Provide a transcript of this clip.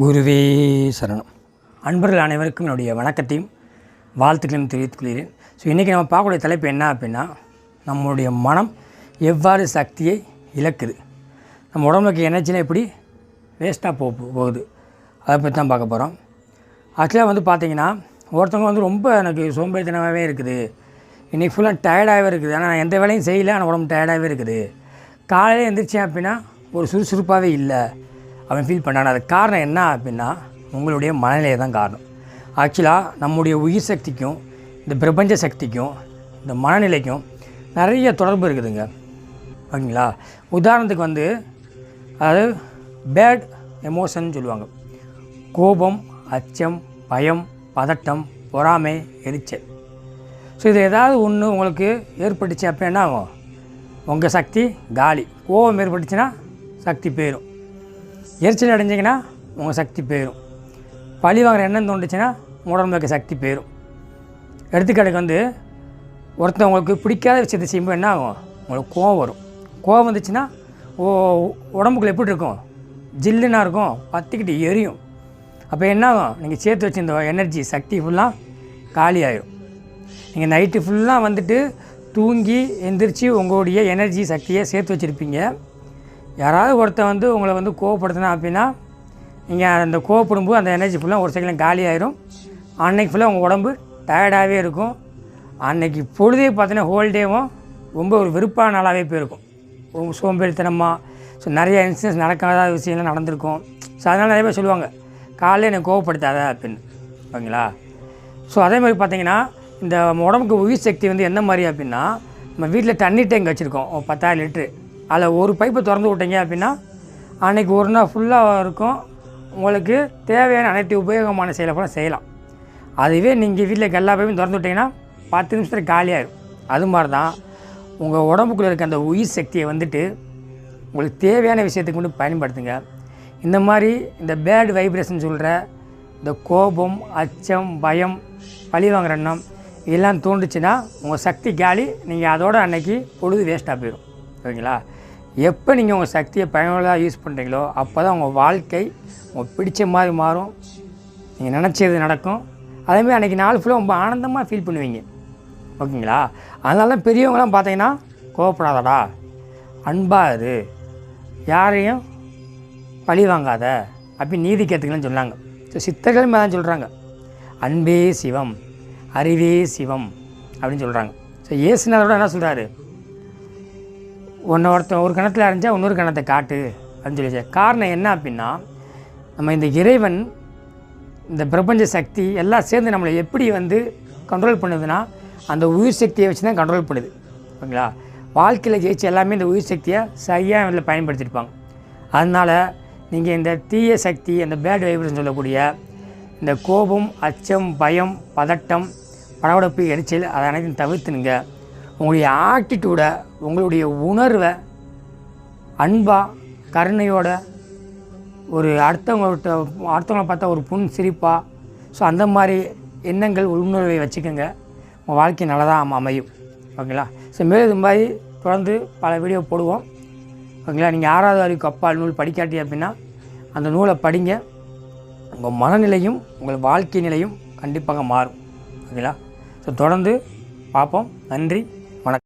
குருவே சரணம். அன்பர்கள் அனைவருக்கும் என்னுடைய வணக்கத்தையும் வாழ்த்துக்களையும் தெரிவித்துக் கொள்கிறேன். ஸோ இன்றைக்கி நம்ம பார்க்கக்கூடிய தலைப்பு என்ன அப்படின்னா நம்மளுடைய மனம் எவ்வாறு சக்தியை இழக்குது? நம்ம உடம்புக்கு எனர்ஜினா எப்படி வேஸ்ட்டாக போ போகுது? அதை பற்றி தான் பார்க்க போகிறோம் ஆக்சுவலாக வந்து பார்த்திங்கன்னா ஒருத்தவங்க வந்து ரொம்ப எனக்கு சோம்பேறித்தனமாகவே இருக்குது. இன்றைக்கி ஃபுல்லாக டயர்டாகவே இருக்குது. ஆனால் நான் எந்த வேலையும் செய்யலை ஆனால் உடம்பு டயர்டாகவே இருக்குது. காலையில் எழுந்திரிச்சேன் அப்படின்னா ஒரு சுறுசுறுப்பாகவே இல்லை. அவன் ஃபீல் பண்ணான். அது காரணம் என்ன அப்படின்னா உங்களுடைய மனநிலை தான் காரணம். ஆக்சுவலாக நம்முடைய உயிர் சக்திக்கும் இந்த பிரபஞ்ச சக்திக்கும் இந்த மனநிலைக்கும் நிறைய தொடர்பு இருக்குதுங்க. ஓகேங்களா? உதாரணத்துக்கு வந்து அதாவது பேட் எமோஷன் சொல்லுவாங்க. கோபம் அச்சம் பயம் பதட்டம் பொறாமை எரிச்சல். ஸோ இது ஏதாவது ஒன்று உங்களுக்கு ஏற்பட்டுச்சு அப்போ என்ன ஆகும் உங்கள் சக்தி காலி. கோபம் ஏற்பட்டுச்சுன்னா சக்தி போயிடும் எரிச்சல் அடைஞ்சிங்கன்னா உங்கள் சக்தி போயிடும் பழி வாங்குற எண்ணம் தோண்டுச்சுன்னா உடம்புக்கு சக்தி போயிடும் எடுத்துக்காட்டுக்கு வந்து ஒருத்தவங்களுக்கு பிடிக்காத விஷயத்தை செய்யும்போது என்ன ஆகும்? உங்களுக்கு கோவம் வரும். கோவம் வந்துச்சுன்னா ஓ உடம்புக்குள்ள எப்படி இருக்கும்? ஜில்லுனா இருக்கும் பற்றிக்கிட்டு எரியும். அப்போ என்ன ஆகும்? நீங்கள் சேர்த்து வச்சுருந்த எனர்ஜி சக்தி ஃபுல்லாக காலி ஆயிடும் நீங்கள் நைட்டு ஃபுல்லாக வந்துட்டு தூங்கி எந்திரிச்சு உங்களுடைய எனர்ஜி சக்தியை சேர்த்து வச்சுருப்பீங்க. யாராவது ஒருத்தன் வந்து உங்களை வந்து கோவப்படுத்தினா அப்படின்னா நீங்கள் அந்த கோவப்படும்போது அந்த எனர்ஜி ஃபுல்லாக ஒரு செகண்ட் காலி ஆயிரும். அன்னைக்கு ஃபுல்லாக உங்கள் உடம்பு டயர்டாகவே இருக்கும். அன்னைக்கு பொழுதே பார்த்தீங்கன்னா ஹோல் டேவும் ரொம்ப ஒரு வெறுப்பான நாளாகவே போயிருக்கும். ரொம்ப சோம்பேறித்தனமாக ஸோ நிறைய இன்சிடென்ட்ஸ் நடக்காத விஷயம்லாம் நடந்திருக்கும். ஸோ அதனால் நிறைய பேர் சொல்லுவாங்க காலையில் என்னை கோவப்படுத்தாத அப்படின்னு. ஓகேங்களா? ஸோ அதே மாதிரி பார்த்தீங்கன்னா இந்த உடம்புக்கு உயிர் சக்தி வந்து என்ன மாதிரி அப்படின்னா நம்ம வீட்டில் தண்ணி டேங்க் வச்சுருக்கோம். ஒரு பத்தாயிரம் லிட்ரு அதில் ஒரு பைப்பை திறந்து விட்டீங்க அப்படின்னா அன்றைக்கி ஒரு நாள் ஃபுல்லாக இருக்கும். உங்களுக்கு தேவையான அனைத்து உபயோகமான செயலை கூட செய்யலாம். அதுவே நீங்கள் வீட்டில் எல்லா பைப்பும் திறந்து விட்டிங்கன்னா பத்து நிமிஷத்தில் காலியாயிடும் அது மாதிரி தான் உங்கள் உடம்புக்குள்ளே இருக்க அந்த உயிர் சக்தியை வந்துட்டு உங்களுக்கு தேவையான விஷயத்துக்கு மட்டும் பயன்படுத்துங்க. இந்த மாதிரி இந்த பேட் வைப்ரேஷன் சொல்கிற இந்த கோபம் அச்சம் பயம் பழி வாங்குற எண்ணம் இதெல்லாம் தோன்றுச்சுன்னா உங்கள் சக்தி காலி நீங்கள் அதோட அன்னைக்கு பொழுது வேஸ்ட்டாக போயிடும் ஓகேங்களா எப்போ நீங்கள் உங்கள் சக்தியை பயனுள்ளதாக யூஸ் பண்ணுறீங்களோ அப்போ தான் உங்கள் வாழ்க்கை உங்களுக்கு பிடிச்ச மாதிரி மாறும். நீங்கள் நினச்சது நடக்கும். அதேமாதிரி அன்றைக்கி நாள் ஃபுல்லாக ரொம்ப ஆனந்தமாக ஃபீல் பண்ணுவீங்க. ஓகேங்களா? அதனால தான் பெரியவங்களாம் பார்த்தீங்கன்னா கோவப்படாதடா. அன்பாக இரு. யாரையும் பழி வாங்காத. அப்படி நீதி கேட்டுக்கலன்னு சொன்னாங்க. ஸோ சித்தர்களும் தான் சொல்கிறாங்க அன்பே சிவம் அறிவே சிவம் அப்படின்னு சொல்கிறாங்க ஸோ ஏசுநாதோட என்ன சொல்கிறாரு ஒன்று ஒருத்தன் ஒரு கணத்தில் அரைஞ்சா இன்னொரு கணத்தை காட்டு அப்படின்னு சொல்லி காரணம் என்ன அப்படின்னா நம்ம இந்த இறைவன் இந்த பிரபஞ்ச சக்தி எல்லாம் சேர்ந்து நம்மளை எப்படி வந்து கண்ட்ரோல் பண்ணுதுன்னா அந்த உயிர் சக்தியை வச்சு தான் கண்ட்ரோல் பண்ணுது. ஓகேங்களா? வாழ்க்கையில் ஜெயிச்சு எல்லாமே இந்த உயிர் சக்தியை சரியாக இதில் பயன்படுத்தியிருப்பாங்க. அதனால் நீங்கள் இந்த தீய சக்தி அந்த பேட் வைப்ரேஷன் சொல்லக்கூடிய இந்த கோபம் அச்சம் பயம் பதட்டம் படபடப்பு எரிச்சல் அதை அனைத்தையும் தவிர்த்துனுங்க. உங்களுடைய ஆட்டிடியூடை உங்களுடைய உணர்வை அன்பாக கருணையோட ஒரு அடுத்தவங்கள்ட்ட அடுத்தவங்களை பார்த்தா ஒரு புண் சிரிப்பாக ஸோ அந்த மாதிரி எண்ணங்கள் உள்நுழைவை வச்சுக்கோங்க. உங்கள் வாழ்க்கை நல்லதாக அமையும். ஓகேங்களா? ஸோ மேலும் இது மாதிரி தொடர்ந்து பல வீடியோ போடுவோம். ஓகேங்களா? நீங்கள் ஆறாவது அறிவுக்கு அப்பால் நூல் படிக்காட்டி அப்படின்னா அந்த நூலை படிங்க. உங்கள் மனநிலையும் உங்கள் வாழ்க்கை நிலையும் கண்டிப்பாக மாறும். ஓகேங்களா? ஸோ தொடர்ந்து பார்ப்போம். நன்றி.